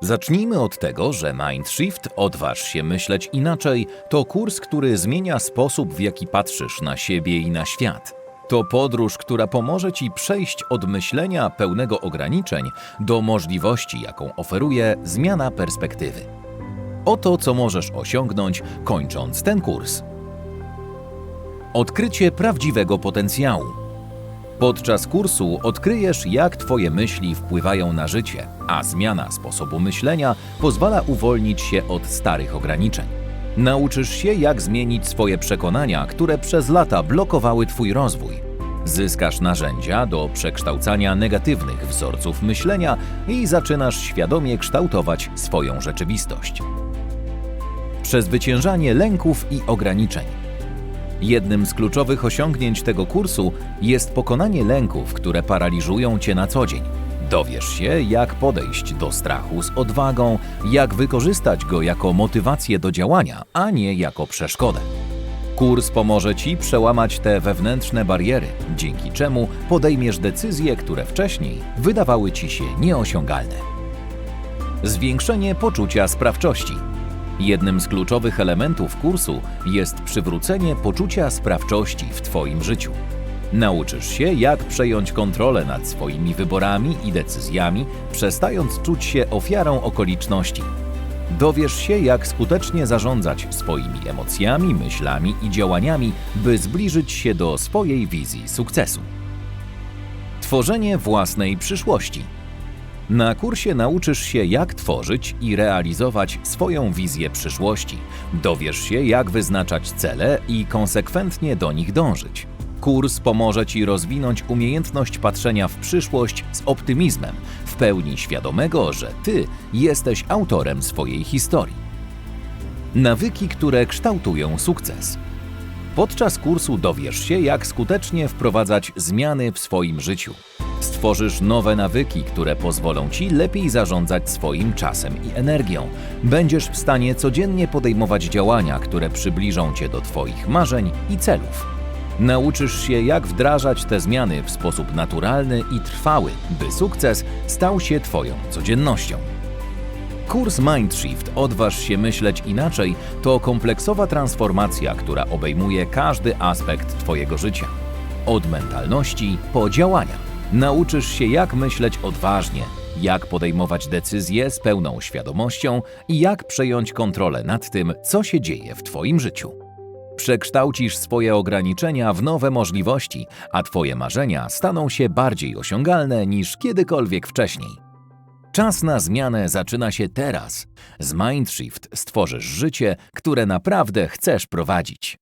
Zacznijmy od tego, że Mindshift Odważ się myśleć inaczej to kurs, który zmienia sposób, w jaki patrzysz na siebie i na świat. To podróż, która pomoże ci przejść od myślenia pełnego ograniczeń do możliwości, jaką oferuje zmiana perspektywy. Oto co możesz osiągnąć, kończąc ten kurs. Odkrycie prawdziwego potencjału. Podczas kursu odkryjesz, jak Twoje myśli wpływają na życie, a zmiana sposobu myślenia pozwala uwolnić się od starych ograniczeń. Nauczysz się, jak zmienić swoje przekonania, które przez lata blokowały Twój rozwój. Zyskasz narzędzia do przekształcania negatywnych wzorców myślenia i zaczynasz świadomie kształtować swoją rzeczywistość. Przezwyciężanie lęków i ograniczeń. Jednym z kluczowych osiągnięć tego kursu jest pokonanie lęków, które paraliżują cię na co dzień. Dowiesz się, jak podejść do strachu z odwagą, jak wykorzystać go jako motywację do działania, a nie jako przeszkodę. Kurs pomoże ci przełamać te wewnętrzne bariery, dzięki czemu podejmiesz decyzje, które wcześniej wydawały ci się nieosiągalne. Zwiększenie poczucia sprawczości. Jednym z kluczowych elementów kursu jest przywrócenie poczucia sprawczości w Twoim życiu. Nauczysz się, jak przejąć kontrolę nad swoimi wyborami i decyzjami, przestając czuć się ofiarą okoliczności. Dowiesz się, jak skutecznie zarządzać swoimi emocjami, myślami i działaniami, by zbliżyć się do swojej wizji sukcesu. Tworzenie własnej przyszłości. Na kursie nauczysz się, jak tworzyć i realizować swoją wizję przyszłości. Dowiesz się, jak wyznaczać cele i konsekwentnie do nich dążyć. Kurs pomoże Ci rozwinąć umiejętność patrzenia w przyszłość z optymizmem, w pełni świadomego, że Ty jesteś autorem swojej historii. Nawyki, które kształtują sukces. Podczas kursu dowiesz się, jak skutecznie wprowadzać zmiany w swoim życiu. Stworzysz nowe nawyki, które pozwolą ci lepiej zarządzać swoim czasem i energią. Będziesz w stanie codziennie podejmować działania, które przybliżą cię do Twoich marzeń i celów. Nauczysz się, jak wdrażać te zmiany w sposób naturalny i trwały, by sukces stał się Twoją codziennością. Kurs Mindshift Odważ się myśleć inaczej to kompleksowa transformacja, która obejmuje każdy aspekt Twojego życia. Od mentalności po działania. Nauczysz się, jak myśleć odważnie, jak podejmować decyzje z pełną świadomością i jak przejąć kontrolę nad tym, co się dzieje w Twoim życiu. Przekształcisz swoje ograniczenia w nowe możliwości, a Twoje marzenia staną się bardziej osiągalne niż kiedykolwiek wcześniej. Czas na zmianę zaczyna się teraz. Z Mindshift stworzysz życie, które naprawdę chcesz prowadzić.